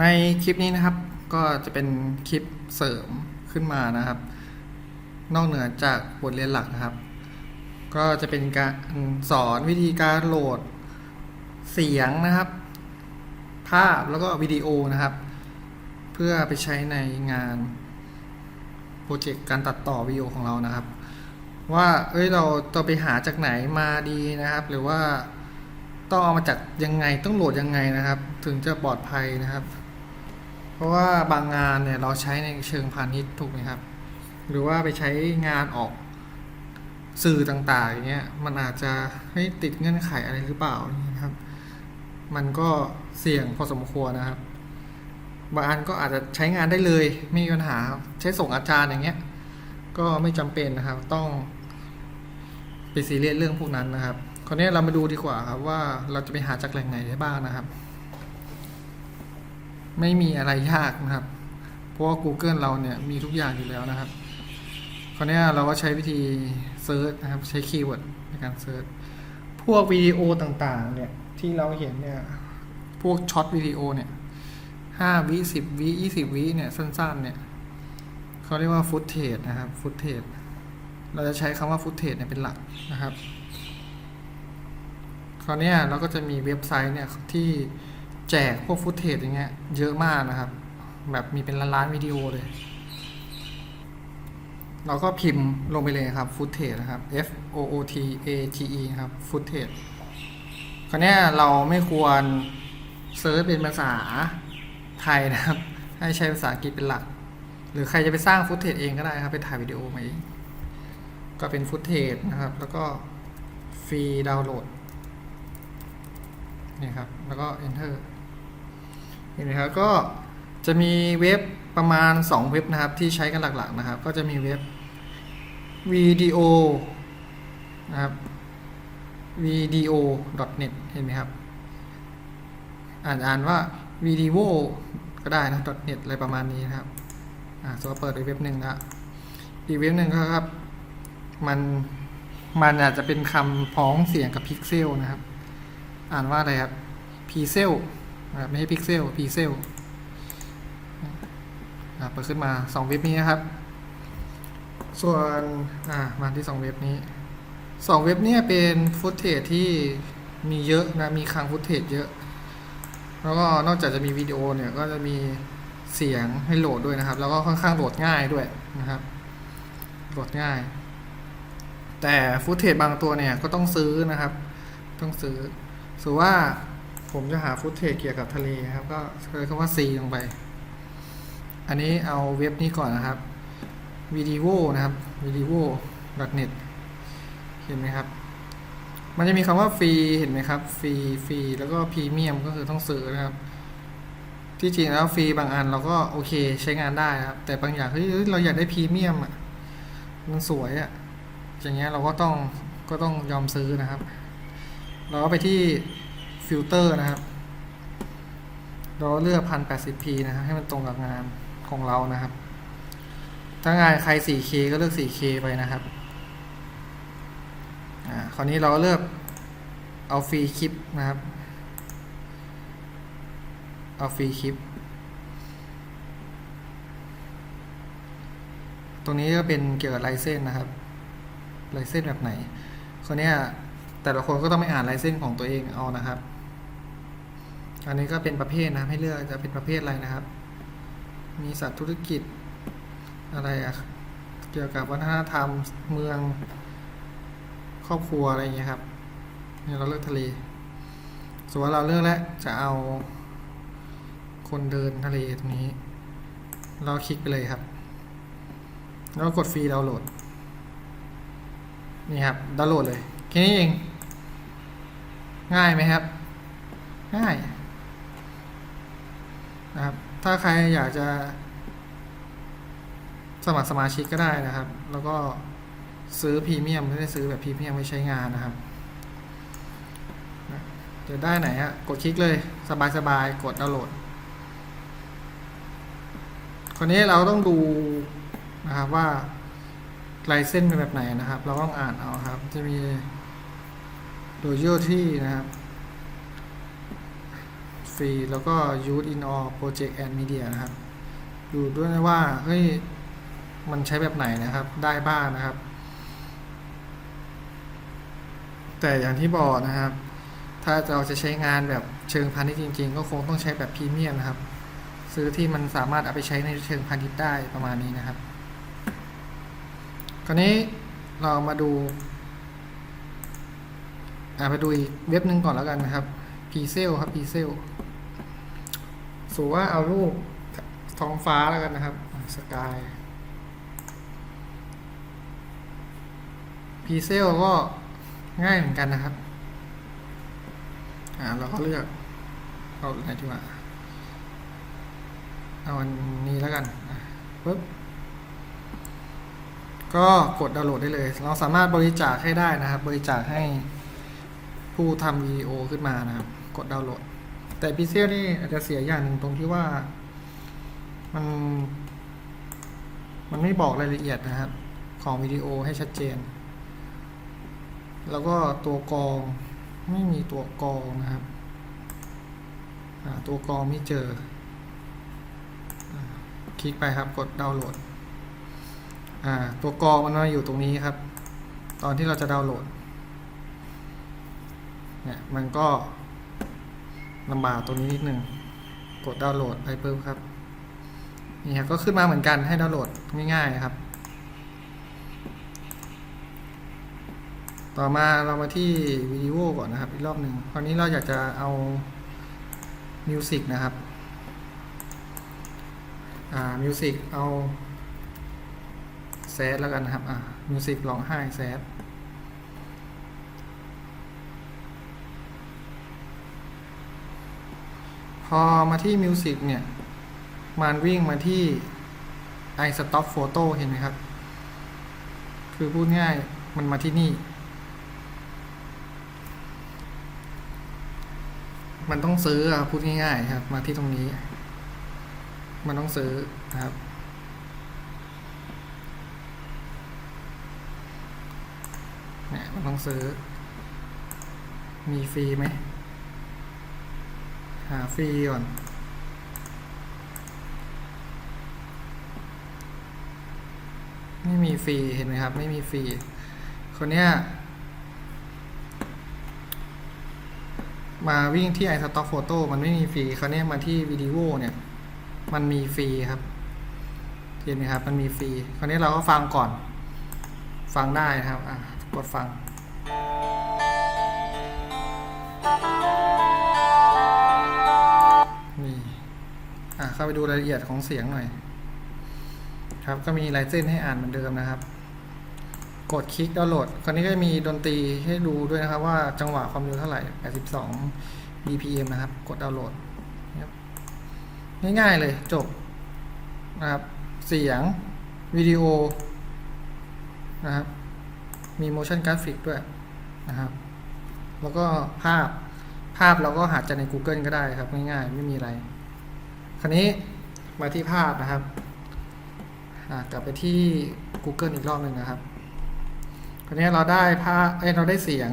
ในคลิปนี้นะครับก็จะเป็นคลิปเสริมขึ้นมานะครับ นอกเหนือจากบทเรียนหลักนะครับ ก็จะเป็นการสอนวิธีการโหลดเสียงนะครับ ภาพแล้วก็วิดีโอนะครับ เพื่อไปใช้ในงานโปรเจกต์การตัดต่อวิดีโอของเรานะครับ ว่าเอ้ยเราต้องไปหาจากไหนมาดีนะครับ หรือว่าต้องเอามาจากยังไงต้องโหลดยังไงนะครับ ถึงจะปลอดภัยนะครับ ราะว่าบางงานเนี่ยเราใช้ในเชิงพาณิชย์ถูกไหมครับ หรือว่าไปใช้งานออกสื่อต่างๆอย่างเงี้ยมันอาจจะให้ติดเงื่อนไขอะไรหรือเปล่าอย่ครับ มันก็เสี่ยงพอสมควรนะครับ บางอันก็อาจจะใช้งานได้เลยไม่มีปัญหาใช้ส่งอาจารย์อย่างเงี้ย ก็ไม่จำเป็นนะครับ ต้องไปซีเรียสเรื่องพวกนั้นนะครับคราวนี้เรามาดูดีกว่าครับว่าเราจะไปหาจากแหล่งไหนได้บ้างนะครับ ไม่มีอะไรยากนะครับ เพราะว่า Google เราเนี่ยมีทุกอย่างอยู่แล้วนะครับ คราวนี้เราก็ใช้วิธีเซิร์ชนะครับ ใช้คีย์เวิร์ดในการเซิร์ช พวกวิดีโอต่างๆ เนี่ย ที่เราเห็นเนี่ย พวกช็อตวิดีโอเนี่ยห้าวิสิบวิยี่สิบวิเนี่ย สั้น ๆ เนี่ยเขาเรียกว่าฟุตเทจนะครับ ฟุตเทจ เราจะใช้คำว่าฟุตเทจเนี่ยเป็นหลักนะครับ คราวนี้เราก็จะมีเว็บไซต์เนี่ยที่ แจกพวกฟุตเทจอย่างเงี้ยเยอะมากนะครับ แบบมีเป็นล้านๆวิดีโอเลย เราก็พิมพ์ลงไปเลยครับฟุตเทจนะครับ F O O T A G E ครับฟุตเทจคราวนี้เราไม่ควรเซิร์ชเป็นภาษาไทยนะครับ ให้ใช้ภาษาอังกฤษเป็นหลัก หรือใครจะไปสร้างฟุตเทจเองก็ได้ครับ ไปถ่ายวิดีโอมาเองก็เป็นฟุตเทจนะครับ แล้วก็ฟรีดาวน์โหลด นี่ครับ แล้วก็ enter เห็นไหมครับ ก็จะมีเว็บประมาณ 2 เว็บนะครับ ที่ใช้กันหลักๆนะครับ ก็จะมีเว็บวิดีโอนะครับ video.net เห็นไหมครับ อ่านอ่านว่า video ก็ได้นะ .net อะไรประมาณนี้นะครับ อ่าสมมติว่าเปิดไปเว็บหนึ่งล้วอีกเว็บหนึ่งครับ มัน มันอาจจะเป็นคำพ้องเสียงกับพิกเซลนะครับ อ่านว่าอะไรครับพีเซลนะครับไม่ใช่พิกเซลพีเซลเปิดขึ้นมาสองเว็บนี้นะครับ ส่วนอ่ามาที่สองเว็บนี้สองเว็บนี้เป็นฟุตเทจที่มีเยอะนะ มีคลังฟุตเทจเยอะ แล้วก็นอกจากจะมีวิดีโอเนี่ย ก็จะมีเสียงให้โหลดด้วยนะครับ แล้วก็ค่อนข้างโหลดง่ายด้วยนะครับ โหลดง่าย แต่ฟุตเทจบางตัวเนี่ยก็ต้องซื้อนะครับ ต้องซื้อ สมมติว่าผมจะหาฟุตเทจเกี่ยวกับทะเลครับ ก็เซิร์ชคำว่า C ลงไป อันนี้เอาเว็บนี้ก่อนนะครับ video นะครับ video net เห็นไหมครับ มันจะมีคำว่าฟรีเห็นไหมครับ ฟรีฟรีแล้วก็พรีเมียมก็คือต้องซื้อนะครับ ที่จริงแล้วฟรีบางอันเราก็โอเคใช้งานได้ครับ แต่บางอย่างเฮ้ยเฮ้ยเราอยากได้พรีเมียมอะ มันสวยอะ อย่างเงี้ยเราก็ต้องก็ต้องยอมซื้อนะครับ เราก็ไปที่ฟิลเตอร์นะครับ เราเลือก 1080p นะครับ ให้มันตรงกับงานของเรานะครับ ถ้างานใคร 4K ก็เลือก 4K ไปนะครับอ่าคราวนี้เราเลือกเอาฟรีคลิปนะครับ เอาฟรีคลิป ตรงนี้ก็เป็นเกี่ยวกับไลเซนนะครับ ไลเซนแบบไหนคราวนี้ แต่ละคนก็ต้องไปอ่านไลเซนของตัวเองเอานะครับ อันนี้ก็เป็นประเภทนะครับให้เลือกจะเป็นประเภทอะไรนะครับ มีสัตว์ธุรกิจอะไรอะเกี่ยวกับวัฒนธรรมเมือง ครอบครัวอะไรอย่างเงี้ยครับเนี่เราเลือกทะเลส่วนเราเลือกแล้วจะเอาคนเดินทะเลตรงนี้ เราคลิกไปเลยครับ แล้วกดฟรีดาวน์โหลด นี่ครับดาวน์โหลดเลยแค่นี้เอง ง่ายไหมครับ ง่ายนะครับ ถ้าใครอยากจะสมัครสมาชิกก็ได้นะครับ แล้วก็ซื้อพรีเมียมไม่ได้ซื้อแบบพรีเมียมไว้ใช้งานนะครับจะได้ไหนฮะกดคลิกเลยสบายๆกดดาวน์โหลด คราวนี้เราต้องดูนะครับว่าลายเส้นเป็นแบบไหนนะครับ เราต้องอ่านเอาครับ จะมี โดยย่อที่นะครับ ฟรีแล้วก็ use in all project and media นะครับ ดูด้วยว่า เฮ้ย มันใช้แบบไหนนะครับ ได้บ้างนะครับ แต่อย่างที่บอกนะครับ ถ้าเราจะใช้งานแบบเชิงพาณิชย์จริง ๆ ก็คงต้องใช้แบบพรีเมียมนะครับ ซื้อที่มันสามารถเอาไปใช้ในเชิงพาณิชย์ได้ประมาณนี้นะครับคราวนี้เรามาดู อ่าไปดูอีกเว็บหนึ่งก่อนแล้วกันนะครับ p c e l ครับ p c e l สูว่าเอารูปท้องฟ้าแล้วกันนะครับสกาย p c e l ก็ง่ายเหมือนกันนะครับ อ่าเราก็เลือกเอาไหนดีกว่าเอาอันนี้แล้วกันปึ๊บก็กดดาวน์โหลดได้เลย เราสามารถบริจาคให้ได้นะครับ บริจาคให้ ผู้ทำวิดีโอขึ้นมานะครับ กดดาวน์โหลด แต่พิเซลนี่อาจจะเสียอย่างหนึ่งตรงที่ว่า มัน มันไม่บอกรายละเอียดนะครับ ของวิดีโอให้ชัดเจน แล้วก็ตัวกรองไม่มีตัวกรองนะครับตัวกรองไม่เจอ คลิกไปครับกดดาวน์โหลด ตัวกรองมันมาอยู่ตรงนี้ครับ ตอนที่เราจะดาวน์โหลด เนี่ยมันก็ลำบากตรงนี้นิดนึง กดดาวน์โหลดไปปุ๊บครับ นี่ครับก็ขึ้นมาเหมือนกันให้ดาวน์โหลดง่ายๆครับ ต่อมาเรามาที่วิดีโอก่อนนะครับ อีกรอบหนึ่งคราวนี้เราอยากจะเอามิวสิกนะครับ อ่ามิวสิกเอาแซดแล้วกันนะครับ อ่ามิวสิกร้องไห้แซด อมาที่มิวสิกเนี่ย มันวิ่งมาที่ i stop photo เห็นไหมครับ คือพูดง่ายมันมาที่นี่ มันต้องซื้อพูดง่ายๆครับ มาที่ตรงนี้ มันต้องซื้อครับเนี่ยมันต้องซื้อ มีฟรีไหมาฟรีก่อนไม่มีฟรีเห็นไหมครับ ไม่มีฟรีคนเนี้ยมาวิ่งที่ iStock Photo มันไม่มีฟรีคราวนี้มาที่วิดีโอเนี่ยมันมีฟรีครับเห็นไหมครับ มันมีฟรีคราวนี้เราก็ฟังก่อน ฟังได้นะครับ อะ กดฟังาไปดูรายละเอียดของเสียงหน่อย ครับก็มีลายเส้นให้อ่านเหมือนเดิมนะครับ กดคลิกดาวน์โหลด คราวนี้ก็มีดนตรีให้ดูด้วยนะครับว่าจังหวะความเร็วเท่าไหร่ 82 BPM นะครับ กดดาวน์โหลดง่ายๆเลยจบนะครับ เสียงวิดีโอนะครับ มี motion graphic ด้วยนะครับ แล้วก็ภาพภาพเราก็หาจากใน Google ก็ได้ครับ ง่ายๆ ไม่มีอะไร คราวนี้มาที่ภาพนะครับอ่ากลับไปที่ Google อีกรอบหนึ่งนะครับคราวนี้เราได้ภาพเอ้เราได้เสียง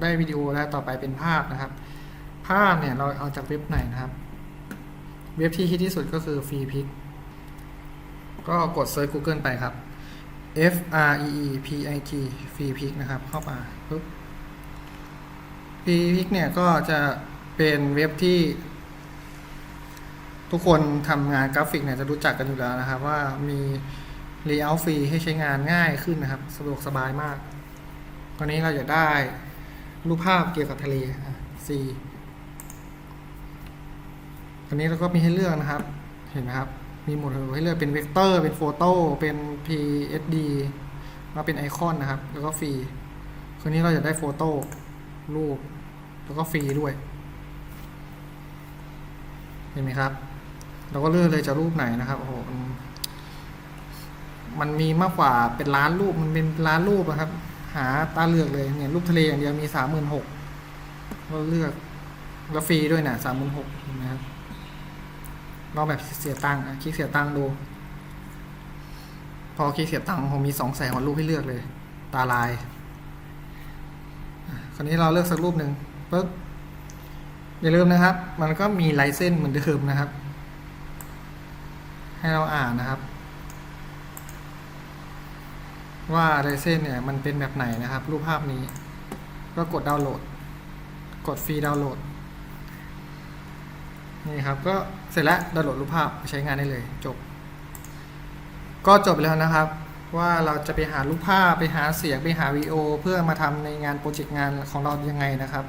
ได้วิดีโอแล้วต่อไปเป็นภาพนะครับ ภาพเนี่ยเราเอาจากเว็บไหนนะครับ เว็บที่ฮิตที่สุดก็คือ Free Pic ก็กดเซิร์ช Google ไปครับ F R E E P I K Free Pic นะครับ เข้ามาปุ๊บ Free Pic เนี่ยก็จะเป็นเว็บที่ ทุกคนทำงานกราฟิกเนี่ยจะรู้จักกันอยู่แล้วนะครับ ว่ามี layout ฟรีให้ใช้งานง่ายขึ้นนะครับ สะดวกสบายมากตอนนี้เราอยากได้รูปภาพเกี่ยวกับทะเลอะ C อันนี้เราก็มีให้เลือกนะครับ เห็นไหมครับ มีหมดเลยให้เลือกเป็นเวกเตอร์ เป็นโฟโต้ เป็น PSD มาเป็นไอคอนนะครับ แล้วก็ฟรีคราวนี้เราอยากได้โฟโต้รูป แล้วก็ฟรีด้วย เห็นไหมครับ เราก็เลือกเลยจะรูปไหนนะครับโอ้โหมันมีมากกว่าเป็นล้านรูปมันเป็นล้านรูปนะครับ หาตาเลือกเลยเนี่ยรูปทะเลอย่างเดียวมีสามหมื่นหกเราเลือกแล้วฟรีด้วยนะสามหมื่นหกนไหมครับลองแบบเสียตังค์อะคลิกเสียตังค์ดู พอคลิกเสียตังค์ผมมีสองแสนว่ารูปให้เลือกเลย ตาลายคราวนี้เราเลือกสักรูปหนึ่งปึ๊บอย่าลืมนะครับ มันก็มีลเซนส์เหมือนเดิมนะครับ ให้เราอ่านนะครับ ว่าไลเซนเนี่ยมันเป็นแบบไหนนะครับ รูปภาพนี้ ก็กดดาวน์โหลด กดฟรีดาวน์โหลดนี่ครับก็เสร็จแล้วดาวน์โหลดรูปภาพใช้งานได้เลยจบ ก็จบแล้วนะครับ ว่าเราจะไปหารูปภาพไปหาเสียงไปหาวีโอเพื่อมาทำในงานโปรเจกต์งานของเรายังไงนะครับ